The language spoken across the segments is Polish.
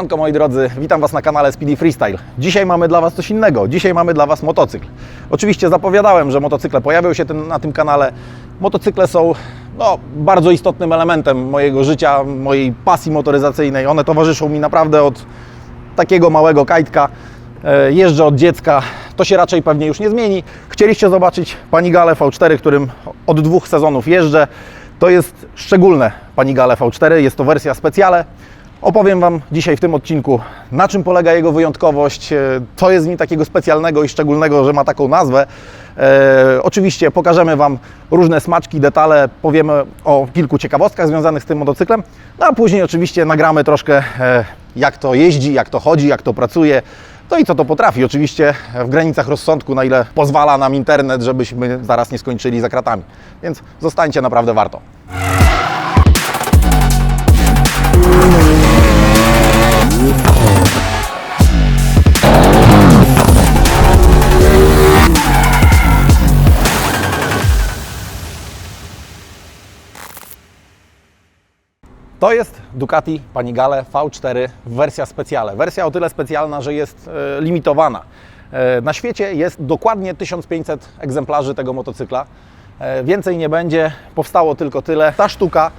Siemanko moi drodzy, witam Was na kanale Speedy Freestyle. Dzisiaj mamy dla Was coś innego, dzisiaj mamy dla Was motocykl. Oczywiście zapowiadałem, że motocykle pojawią się ten, na tym kanale. Motocykle są no, bardzo istotnym elementem mojego życia, mojej pasji motoryzacyjnej. One towarzyszą mi naprawdę od takiego małego kajtka. E, Jeżdżę od dziecka, to się raczej pewnie już nie zmieni. Chcieliście zobaczyć Panigale V4, którym od dwóch sezonów jeżdżę. To jest szczególne Panigale V4, jest to wersja specjale. Opowiem Wam dzisiaj w tym odcinku, na czym polega jego wyjątkowość, e, co jest w nim takiego specjalnego i szczególnego, że ma taką nazwę. E, oczywiście pokażemy Wam różne smaczki, detale, powiemy o kilku ciekawostkach związanych z tym motocyklem, no a później oczywiście nagramy troszkę e, jak to jeździ, jak to chodzi, jak to pracuje, no i co to potrafi. Oczywiście w granicach rozsądku, na ile pozwala nam internet, żebyśmy zaraz nie skończyli za kratami. Więc zostańcie, naprawdę warto. To jest Ducati Panigale V4 wersja specjale. Wersja o tyle specjalna, że jest e, limitowana. E, na świecie jest dokładnie 1500 egzemplarzy tego motocykla. E, więcej nie będzie, powstało tylko tyle. Ta sztuka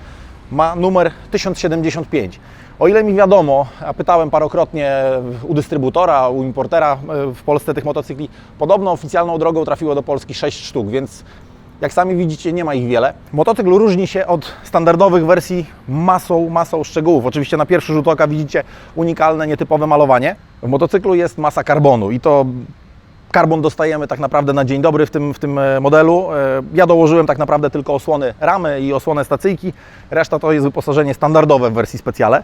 ma numer 1075. O ile mi wiadomo, a pytałem parokrotnie u dystrybutora, u importera w Polsce tych motocykli, podobno oficjalną drogą trafiło do Polski 6 sztuk, więc jak sami widzicie, nie ma ich wiele. Motocykl różni się od standardowych wersji masą, masą szczegółów. Oczywiście na pierwszy rzut oka widzicie unikalne, nietypowe malowanie. W motocyklu jest masa karbonu i to karbon dostajemy tak naprawdę na dzień dobry w tym, w tym e, modelu. E, Ja dołożyłem tak naprawdę tylko osłony ramy i osłonę stacyjki. Reszta to jest wyposażenie standardowe w wersji specjale.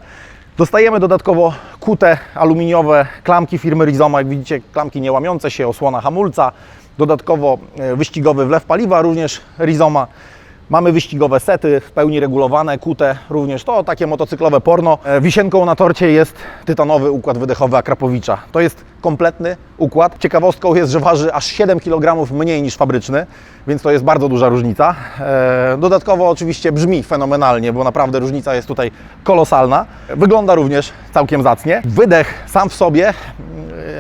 Dostajemy dodatkowo kute aluminiowe klamki firmy Rizoma. Jak widzicie, klamki nie łamiące się, osłona hamulca. Dodatkowo e, wyścigowy wlew paliwa, również Rizoma. Mamy wyścigowe sety, w pełni regulowane, kute, również to takie motocyklowe porno. E, Wisienką na torcie jest tytanowy układ wydechowy Akrapowicza. To jest kompletny układ. Ciekawostką jest, że waży aż 7 kg mniej niż fabryczny, więc to jest bardzo duża różnica. E, Dodatkowo oczywiście brzmi fenomenalnie, bo naprawdę różnica jest tutaj kolosalna. Wygląda również całkiem zacnie. Wydech sam w sobie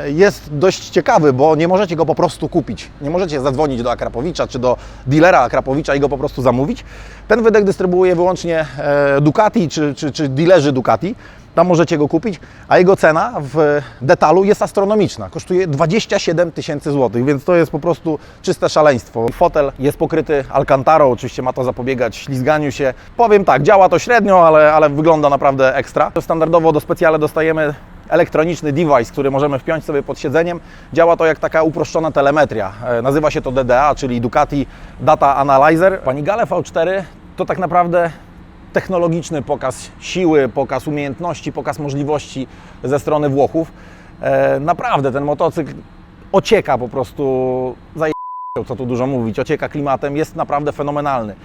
jest dość ciekawy, bo nie możecie go po prostu kupić. Nie możecie zadzwonić do Akrapowicza czy do dealera Akrapowicza i go po prostu zamówić. Ten wydech dystrybuuje wyłącznie e, Ducati czy, czy, czy dealerzy Ducati. Tam możecie go kupić, a jego cena w detalu jest astronomiczna. Kosztuje 27 tysięcy złotych, więc to jest po prostu czyste szaleństwo. Fotel jest pokryty alcantarą, oczywiście ma to zapobiegać ślizganiu się. Powiem tak, działa to średnio, ale, ale wygląda naprawdę ekstra. Standardowo do specjale dostajemy elektroniczny device, który możemy wpiąć sobie pod siedzeniem. Działa to jak taka uproszczona telemetria. E, Nazywa się to DDA, czyli Ducati Data Analyzer. Panigale V4 to tak naprawdę technologiczny pokaz siły, pokaz umiejętności, pokaz możliwości ze strony Włochów. E, Naprawdę ten motocykl ocieka po prostu za co tu dużo mówić, ocieka klimatem, jest naprawdę fenomenalny.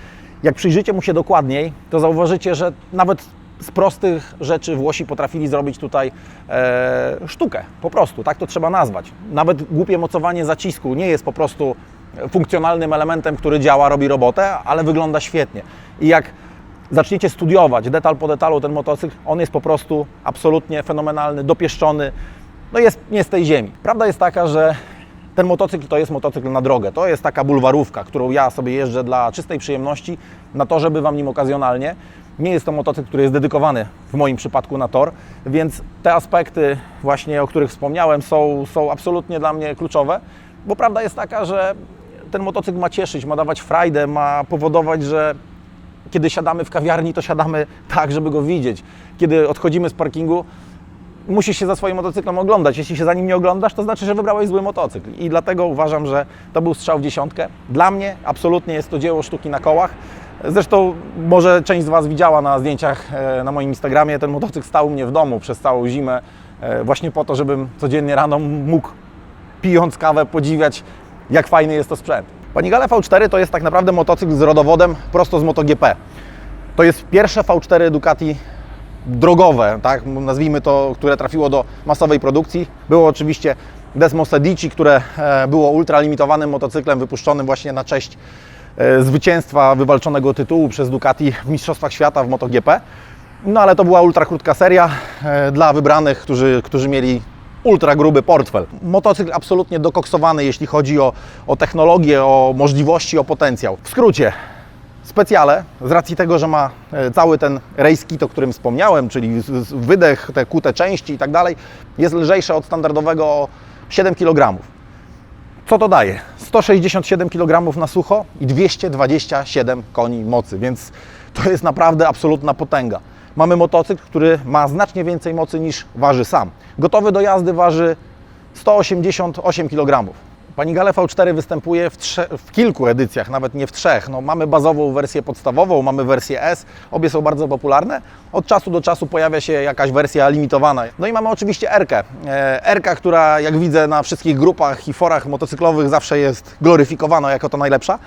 Jak przyjrzycie mu się dokładniej, to zauważycie, że nawet z prostych rzeczy Włosi potrafili zrobić tutaj e, sztukę, po prostu, tak to trzeba nazwać. Nawet głupie mocowanie zacisku nie jest po prostu funkcjonalnym elementem, który działa, robi robotę, ale wygląda świetnie. I jak zaczniecie studiować detal po detalu ten motocykl, on jest po prostu absolutnie fenomenalny, dopieszczony, no jest nie z tej ziemi. Prawda jest taka, że ten motocykl to jest motocykl na drogę. To jest taka bulwarówka, którą ja sobie jeżdżę dla czystej przyjemności, na torze bywam nim okazjonalnie. Nie jest to motocykl, który jest dedykowany w moim przypadku na tor, więc te aspekty właśnie, o których wspomniałem, są, są absolutnie dla mnie kluczowe, bo prawda jest taka, że ten motocykl ma cieszyć, ma dawać frajdę, ma powodować, że kiedy siadamy w kawiarni, to siadamy tak, żeby go widzieć. Kiedy odchodzimy z parkingu, musisz się za swoim motocyklem oglądać. Jeśli się za nim nie oglądasz, to znaczy, że wybrałeś zły motocykl. I dlatego uważam, że to był strzał w dziesiątkę. Dla mnie absolutnie jest to dzieło sztuki na kołach. Zresztą może część z Was widziała na zdjęciach e, na moim Instagramie. Ten motocykl stał u mnie w domu przez całą zimę, e, właśnie po to, żebym codziennie rano mógł pijąc kawę podziwiać, jak fajny jest to sprzęt. Panigale V4 to jest tak naprawdę motocykl z rodowodem prosto z MotoGP. To jest pierwsze V4 Ducati drogowe, tak, nazwijmy to, które trafiło do masowej produkcji. Było oczywiście Desmo Sedici, które e, było ultralimitowanym motocyklem wypuszczonym właśnie na cześć e, zwycięstwa wywalczonego tytułu przez Ducati w Mistrzostwach Świata w MotoGP. No ale to była ultra krótka seria e, dla wybranych, którzy, którzy mieli ultra gruby portfel. Motocykl absolutnie dokoksowany, jeśli chodzi o, o technologię, o możliwości, o potencjał. W skrócie, specjale, z racji tego, że ma e, cały ten race kit, o którym wspomniałem, czyli wydech, te kute części i tak dalej, jest lżejsze od standardowego o 7 kg. Co to daje? 167 kg na sucho i 227 koni mocy, więc to jest naprawdę absolutna potęga. Mamy motocykl, który ma znacznie więcej mocy niż waży sam. Gotowy do jazdy waży 188 kg. Panigale V4 występuje w, w kilku edycjach, nawet nie w trzech. No, mamy bazową wersję podstawową, mamy wersję S, obie są bardzo popularne. Od czasu do czasu pojawia się jakaś wersja limitowana. No i mamy oczywiście R-kę. E, R-ka, która jak widzę na wszystkich grupach i forach motocyklowych zawsze jest gloryfikowana jako to najlepsza.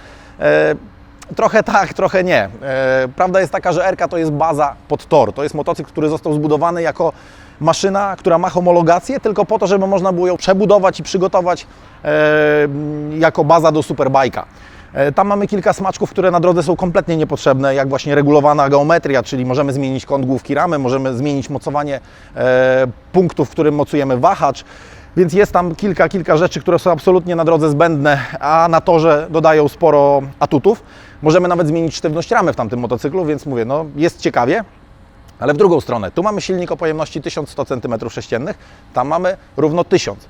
Trochę tak, trochę nie. E, Prawda jest taka, że RK to jest baza pod tor. To jest motocykl, który został zbudowany jako maszyna, która ma homologację, tylko po to, żeby można było ją przebudować i przygotować e, jako baza do superbajka. E, Tam mamy kilka smaczków, które na drodze są kompletnie niepotrzebne, jak właśnie regulowana geometria, czyli możemy zmienić kąt główki ramy, możemy zmienić mocowanie punktów, w którym mocujemy wahacz. Więc jest tam kilka, kilka rzeczy, które są absolutnie na drodze zbędne, a na torze dodają sporo atutów. Możemy nawet zmienić sztywność ramy w tamtym motocyklu, więc mówię, no jest ciekawie. Ale w drugą stronę, tu mamy silnik o pojemności 1100 cm3, tam mamy równo 1000.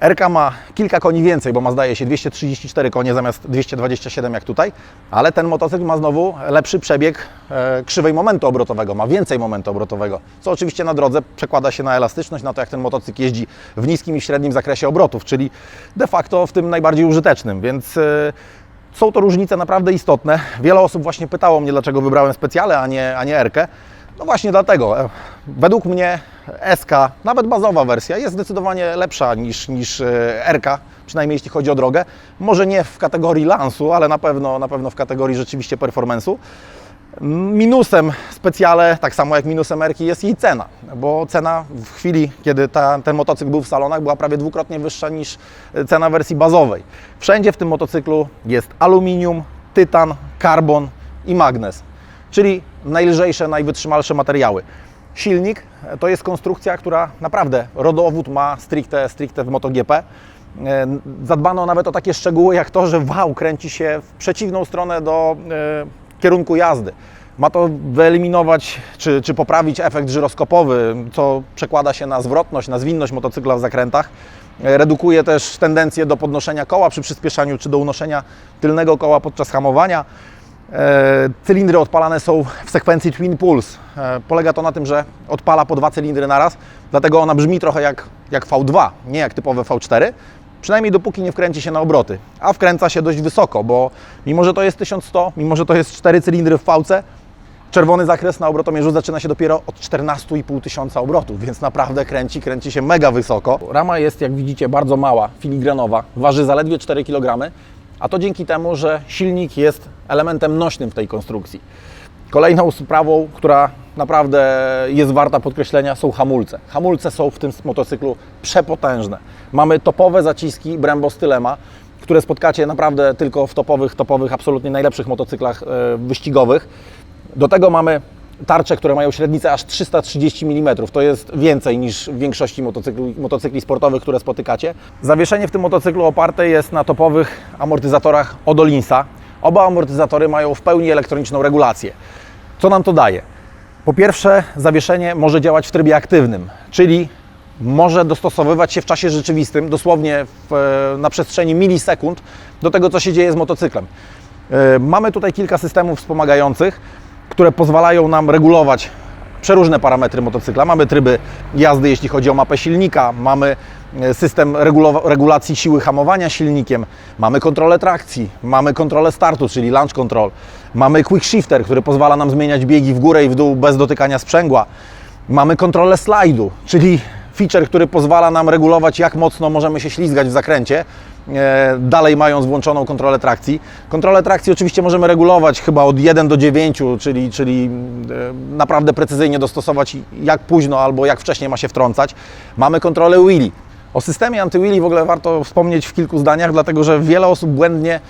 RK ma kilka koni więcej, bo ma zdaje się 234 konie zamiast 227 jak tutaj, ale ten motocykl ma znowu lepszy przebieg e, krzywej momentu obrotowego, ma więcej momentu obrotowego, co oczywiście na drodze przekłada się na elastyczność, na to jak ten motocykl jeździ w niskim i średnim zakresie obrotów, czyli de facto w tym najbardziej użytecznym, więc e, są to różnice naprawdę istotne. Wiele osób właśnie pytało mnie, dlaczego wybrałem specjalę, a nie, a nie R-kę. No właśnie dlatego. E, Według mnie SK, nawet bazowa wersja, jest zdecydowanie lepsza niż, niż e, RK, przynajmniej jeśli chodzi o drogę. Może nie w kategorii lansu, ale na pewno, na pewno w kategorii rzeczywiście performance'u. Minusem specjale, tak samo jak minusem Erki, jest jej cena, bo cena w chwili, kiedy ta, ten motocykl był w salonach, była prawie dwukrotnie wyższa niż cena wersji bazowej. Wszędzie w tym motocyklu jest aluminium, tytan, karbon i magnes, czyli najlżejsze, najwytrzymalsze materiały. Silnik to jest konstrukcja, która naprawdę rodowód ma stricte, stricte w MotoGP. E, Zadbano nawet o takie szczegóły jak to, że wał kręci się w przeciwną stronę do e, kierunku jazdy. Ma to wyeliminować czy, czy poprawić efekt żyroskopowy, co przekłada się na zwrotność, na zwinność motocykla w zakrętach. E, Redukuje też tendencję do podnoszenia koła przy przyspieszaniu, czy do unoszenia tylnego koła podczas hamowania. E, Cylindry odpalane są w sekwencji Twin Pulse. E, Polega to na tym, że odpala po dwa cylindry naraz, dlatego ona brzmi trochę jak, jak V2, nie jak typowe V4. Przynajmniej dopóki nie wkręci się na obroty, a wkręca się dość wysoko, bo mimo, że to jest 1100, mimo, że to jest 4 cylindry w V-ce, czerwony zakres na obrotomierzu zaczyna się dopiero od 14,5 tysiąca obrotów, więc naprawdę kręci, kręci się mega wysoko. Rama jest, jak widzicie, bardzo mała, filigranowa, waży zaledwie 4 kg, a to dzięki temu, że silnik jest elementem nośnym w tej konstrukcji. Kolejną sprawą, która naprawdę jest warta podkreślenia, są hamulce. Hamulce są w tym motocyklu przepotężne. Mamy topowe zaciski Brembo Stylema, które spotkacie naprawdę tylko w topowych, topowych, absolutnie najlepszych motocyklach e, wyścigowych. Do tego mamy tarcze, które mają średnicę aż 330 mm. To jest więcej niż w większości motocykli, motocykli sportowych, które spotykacie. Zawieszenie w tym motocyklu oparte jest na topowych amortyzatorach Odolinsa. Oba amortyzatory mają w pełni elektroniczną regulację. Co nam to daje? Po pierwsze, zawieszenie może działać w trybie aktywnym, czyli może dostosowywać się w czasie rzeczywistym, dosłownie w, na przestrzeni milisekund, do tego, co się dzieje z motocyklem. E, Mamy tutaj kilka systemów wspomagających, które pozwalają nam regulować przeróżne parametry motocykla. Mamy tryby jazdy, jeśli chodzi o mapę silnika, mamy e, system regulacji siły hamowania silnikiem, mamy kontrolę trakcji, mamy kontrolę startu, czyli launch control, mamy quick shifter, który pozwala nam zmieniać biegi w górę i w dół bez dotykania sprzęgła. Mamy kontrolę slajdu, czyli feature, który pozwala nam regulować, jak mocno możemy się ślizgać w zakręcie, dalej mając włączoną kontrolę trakcji. Kontrolę trakcji oczywiście możemy regulować chyba od 1 do 9, czyli, czyli e, naprawdę precyzyjnie dostosować, jak późno albo jak wcześnie ma się wtrącać. Mamy kontrolę wheelie. O systemie anty-wheelie w ogóle warto wspomnieć w kilku zdaniach, dlatego że wiele osób błędnie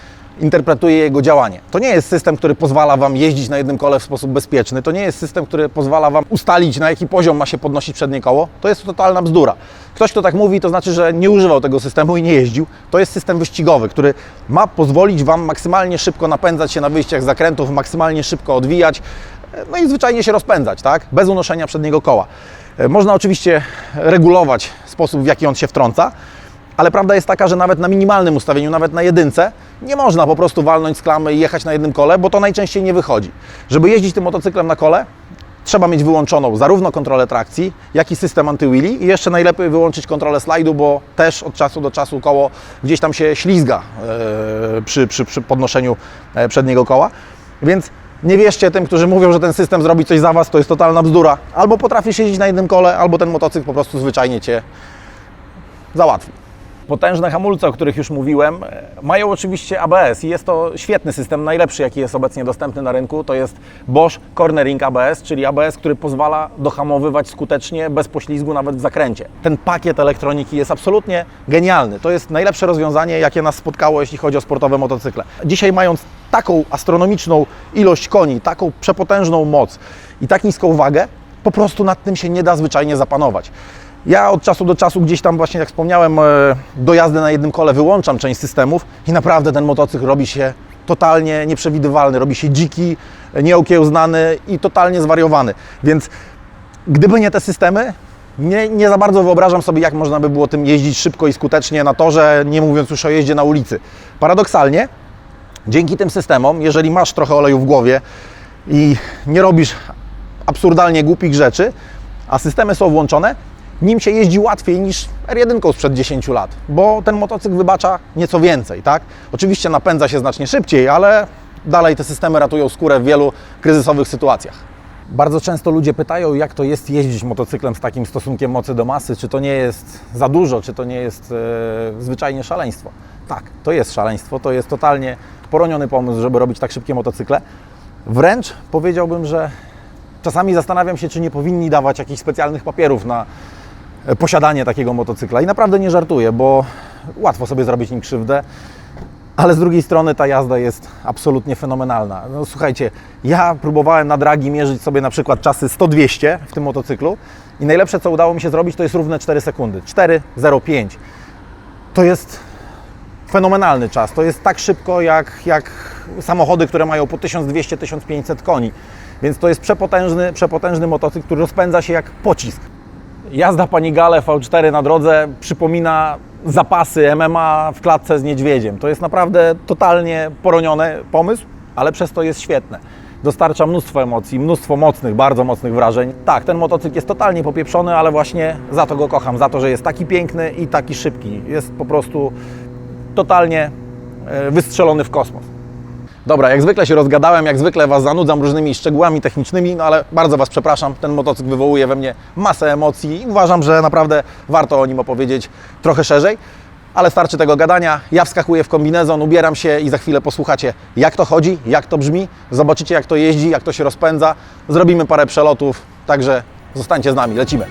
interpretuje jego działanie. To nie jest system, który pozwala Wam jeździć na jednym kole w sposób bezpieczny. To nie jest system, który pozwala Wam ustalić, na jaki poziom ma się podnosić przednie koło. To jest totalna bzdura. Ktoś, kto tak mówi, to znaczy, że nie używał tego systemu i nie jeździł. To jest system wyścigowy, który ma pozwolić Wam maksymalnie szybko napędzać się na wyjściach zakrętów, maksymalnie szybko odwijać, no i zwyczajnie się rozpędzać, tak? Bez unoszenia przedniego koła. E, Można oczywiście regulować sposób, w jaki on się wtrąca, ale prawda jest taka, że nawet na minimalnym ustawieniu, nawet na jedynce, nie można po prostu walnąć z klamy i jechać na jednym kole, bo to najczęściej nie wychodzi. Żeby jeździć tym motocyklem na kole, trzeba mieć wyłączoną zarówno kontrolę trakcji, jak i system anty-wheelie i jeszcze najlepiej wyłączyć kontrolę slajdu, bo też od czasu do czasu koło gdzieś tam się ślizga e, przy, przy, przy podnoszeniu e, przedniego koła. Więc nie wierzcie tym, którzy mówią, że ten system zrobi coś za Was, to jest totalna bzdura. Albo potrafisz jeździć na jednym kole, albo ten motocykl po prostu zwyczajnie Cię załatwi. Potężne hamulce, o których już mówiłem, e, mają oczywiście ABS i jest to świetny system, najlepszy jaki jest obecnie dostępny na rynku. To jest Bosch Cornering ABS, czyli ABS, który pozwala dohamowywać skutecznie, bez poślizgu, nawet w zakręcie. Ten pakiet elektroniki jest absolutnie genialny. To jest najlepsze rozwiązanie, jakie nas spotkało, jeśli chodzi o sportowe motocykle. Dzisiaj mając taką astronomiczną ilość koni, taką przepotężną moc i tak niską wagę, po prostu nad tym się nie da zwyczajnie zapanować. Ja od czasu do czasu gdzieś tam właśnie, jak wspomniałem, e, do jazdy na jednym kole wyłączam część systemów i naprawdę ten motocykl robi się totalnie nieprzewidywalny, robi się dziki, nieokiełznany i totalnie zwariowany. Więc gdyby nie te systemy, nie, nie za bardzo wyobrażam sobie, jak można by było tym jeździć szybko i skutecznie na torze, nie mówiąc już o jeździe na ulicy. Paradoksalnie, dzięki tym systemom, jeżeli masz trochę oleju w głowie i nie robisz absurdalnie głupich rzeczy, a systemy są włączone, nim się jeździ łatwiej niż R1 sprzed 10 lat, bo ten motocykl wybacza nieco więcej, tak? Oczywiście napędza się znacznie szybciej, ale dalej te systemy ratują skórę w wielu kryzysowych sytuacjach. Bardzo często ludzie pytają, jak to jest jeździć motocyklem z takim stosunkiem mocy do masy, czy to nie jest za dużo, czy to nie jest e, zwyczajnie szaleństwo. Tak, to jest szaleństwo, to jest totalnie poroniony pomysł, żeby robić tak szybkie motocykle. Wręcz powiedziałbym, że czasami zastanawiam się, czy nie powinni dawać jakichś specjalnych papierów na posiadanie takiego motocykla. I naprawdę nie żartuję, bo łatwo sobie zrobić nim krzywdę. Ale z drugiej strony ta jazda jest absolutnie fenomenalna. No, słuchajcie, ja próbowałem na dragi mierzyć sobie na przykład czasy 100-200 w tym motocyklu i najlepsze co udało mi się zrobić to jest równe 4 sekundy. 4,05. To jest fenomenalny czas. To jest tak szybko jak, jak samochody, które mają po 1200-1500 koni. Więc to jest przepotężny, przepotężny motocykl, który rozpędza się jak pocisk. Jazda pani Gale V4 na drodze przypomina zapasy MMA w klatce z niedźwiedziem. To jest naprawdę totalnie poroniony pomysł, ale przez to jest świetne. Dostarcza mnóstwo emocji, mnóstwo mocnych, bardzo mocnych wrażeń. Tak, ten motocykl jest totalnie popieprzony, ale właśnie za to go kocham, za to, że jest taki piękny i taki szybki. Jest po prostu totalnie e, wystrzelony w kosmos. Dobra, jak zwykle się rozgadałem, jak zwykle Was zanudzam różnymi szczegółami technicznymi, no ale bardzo Was przepraszam, ten motocykl wywołuje we mnie masę emocji i uważam, że naprawdę warto o nim opowiedzieć trochę szerzej. Ale starczy tego gadania. Ja wskakuję w kombinezon, ubieram się i za chwilę posłuchacie, jak to chodzi, jak to brzmi. Zobaczycie, jak to jeździ, jak to się rozpędza. Zrobimy parę przelotów, także zostańcie z nami, lecimy.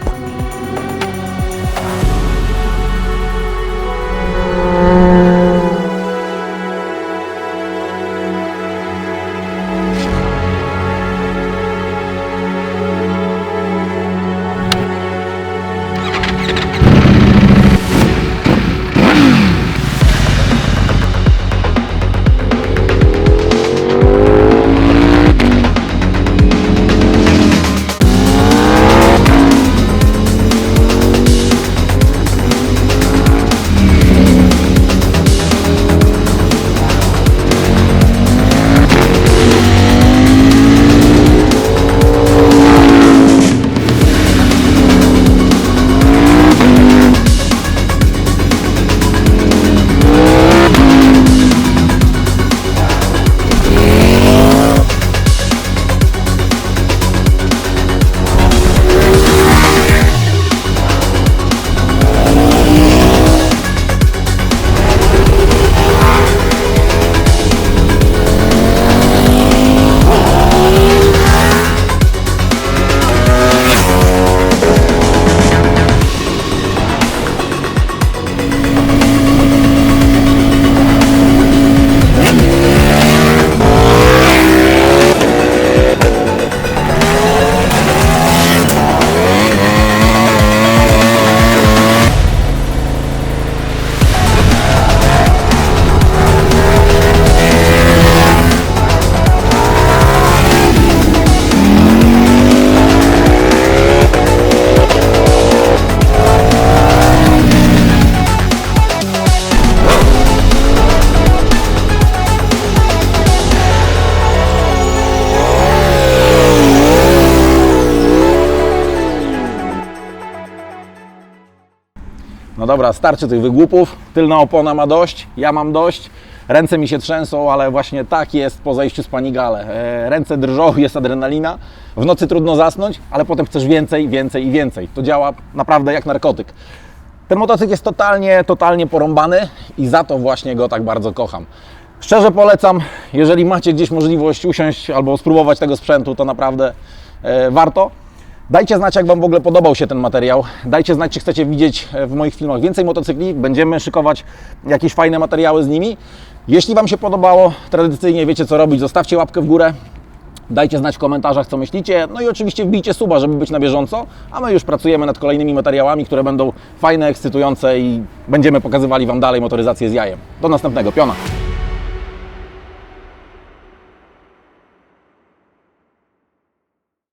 No dobra, starczy tych wygłupów. Tylna opona ma dość, ja mam dość. Ręce mi się trzęsą, ale właśnie tak jest po zejściu z Panigale. E, Ręce drżą, jest adrenalina. W nocy trudno zasnąć, ale potem chcesz więcej, więcej i więcej. To działa naprawdę jak narkotyk. Ten motocykl jest totalnie, totalnie porąbany i za to właśnie go tak bardzo kocham. Szczerze polecam, jeżeli macie gdzieś możliwość usiąść albo spróbować tego sprzętu, to naprawdę e, warto. Dajcie znać, jak Wam w ogóle podobał się ten materiał. Dajcie znać, czy chcecie widzieć e, w moich filmach więcej motocykli. Będziemy szykować jakieś fajne materiały z nimi. Jeśli Wam się podobało, tradycyjnie wiecie co robić, zostawcie łapkę w górę. Dajcie znać w komentarzach, co myślicie. No i oczywiście wbijcie suba, żeby być na bieżąco. A my już pracujemy nad kolejnymi materiałami, które będą fajne, ekscytujące i będziemy pokazywali Wam dalej motoryzację z jajem. Do następnego, piona!